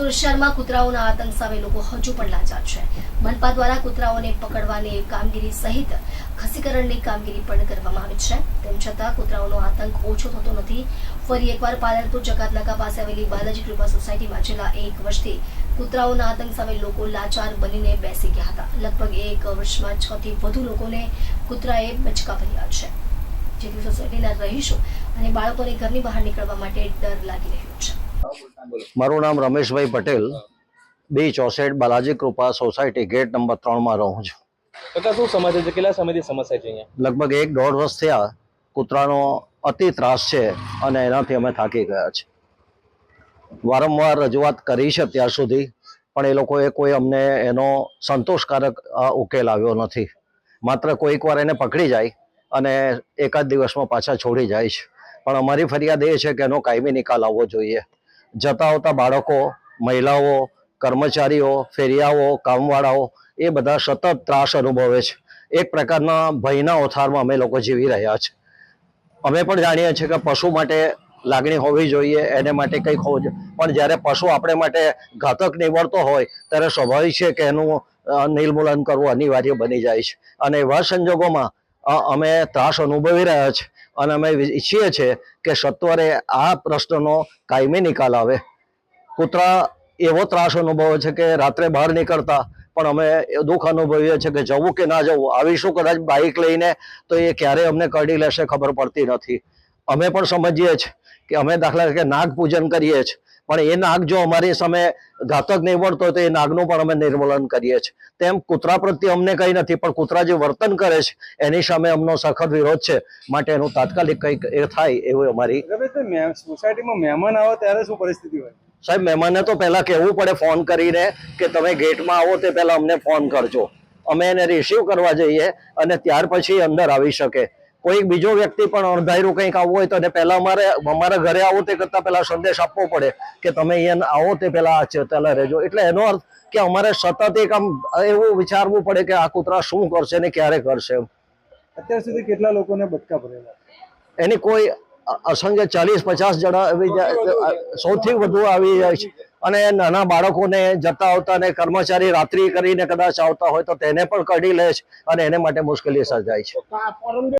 સુરત શહેરમાં કૂતરાઓના આતંક સામે લોકો હજુ પણ લાચાર છે. મનપા દ્વારા કૂતરાઓને પકડવાની કામગીરી સહિત ખસીકરણની કામગીરી પણ કરવામાં આવી છે. તેમ છતાં કૂતરાઓનો આતંક ઓછો થતો નથી. ફરી એકવાર પાલનપુર જકાતનાકા પાસે આવેલી બાલાજી કૃપા સોસાયટીમાં છેલ્લા એક વર્ષથી કૂતરાઓના આતંક સામે લોકો લાચાર બનીને બેસી ગયા હતા. લગભગ એક વર્ષમાં છ થી વધુ લોકોને કૂતરાએ બચકા ભર્યા છે. જેથી સોસાયટીના રહીશો અને બાળકોને ઘરની બહાર નીકળવા માટે ડર લાગી રહ્યો છે. મારું નામ રમેશભાઈ પટેલ બી ચોસઠ Balaji Krupa society gate number ત્રણમાં રહું છું. કાકા શું સમસ્યા છે? કેટલા સમયથી સમસ્યા છે અહીંયા? લગભગ એક દોઢ વર્ષ થયા કૂતરાનો અતિ ત્રાસ છે અને એનાથી અમે થાકી ગયા છે વારંવાર રજૂઆત કરી છે અત્યાર સુધી પણ એ લોકોએ કોઈ અમને એનો સંતોષકારક ઉકેલ આવ્યો નથી. માત્ર કોઈક વાર એને પકડી જાય અને એકાદ દિવસમાં પાછા છોડી જાય છે. પણ અમારી ફરિયાદ એ છે કે એનો કાયમી નિકાલ આવવો જોઈએ. જતા આવતા બાળકો, મહિલાઓ, કર્મચારીઓ, ફેરિયાઓ, કામવાળાઓ, એ બધા સતત ત્રાસ અનુભવે છે. એક પ્રકારના ભયના ઓથારમાં અમે લોકો જીવી રહ્યા છે. અમે પણ જાણીએ છીએ કે પશુ માટે લાગણી હોવી જોઈએ, એને માટે કંઈક હોવું જોઈએ. પણ જ્યારે પશુ આપણે માટે ઘાતક નીવડતો હોય, ત્યારે સ્વાભાવિક છે કે એનું નિર્મૂલન કરવું અનિવાર્ય બની જાય છે. અને એવા સંજોગોમાં અમે ત્રાસ અનુભવી રહ્યા છે. અને અમે ઈચ્છીએ છીએ કે સત્વરે આ પ્રશ્નનો કાયમી નિકાલ આવે. કૂતરા એવો ત્રાસ અનુભવે છે કે રાત્રે બહાર નીકળતા પણ અમે દુઃખ અનુભવીએ છીએ કે જવું કે ના જવું, આવીશું કદાચ બાઇક લઈને તો એ ક્યારે અમને કરડી લેશે ખબર પડતી નથી. અમે પણ સમજીએ છીએ કે અમે દાખલા તરીકે નાગ પૂજન કરીએ છીએ. પણ એ નાગ જો અમારી સામે ઘાતક નીવડતો હોય તો એ નાગનું પણ અમે નિર્મૂલન કરીએ છીએ. તેમ કૂતરા પ્રત્યે અમને કંઈ નથી પણ કૂતરા જે વર્તન કરે છે એની સામે અમનો સખત વિરોધ છે. માટે એનું તાત્કાલિક કંઈક એ થાય એવું અમારી સોસાયટીમાં મહેમાન આવે ત્યારે શું પરિસ્થિતિ હોય? સાહેબ મહેમાનને તો પહેલાં કહેવું પડે ફોન કરીને કે તમે ગેટમાં આવો તે પહેલાં અમને ફોન કરજો. અમે એને રિસીવ કરવા જઈએ અને ત્યાર પછી અંદર આવી શકે. કોઈ બીજો વ્યક્તિ પણ અણધાર્યું કંઈક આવવું હોય તો એને પહેલા અમારે અમારા ઘરે આવો તે કરતા પહેલા સંદેશ આપવો પડે કે તમે અહીંયા આવો તે પહેલા આ ચેતેલા રહેજો. એટલે એનો અર્થ કે અમારે સતત એક આમ એવું વિચારવું પડે કે આ કૂતરા શું કરશે ને ક્યારે કરશે એમ. અત્યાર સુધી કેટલા લોકોને બચકા ભરેલા? એની કોઈ અસંખ્ય ચાલીસ પચાસ જણા આવી જાય સૌથી વધુ આવી જાય છે. અને નાના બાળકોને જતા આવતા ને કર્મચારી રાત્રિ કરીને કદાચ આવતા હોય તો તેને પણ કઢી લે છે અને એને માટે મુશ્કેલી સર્જાય છે.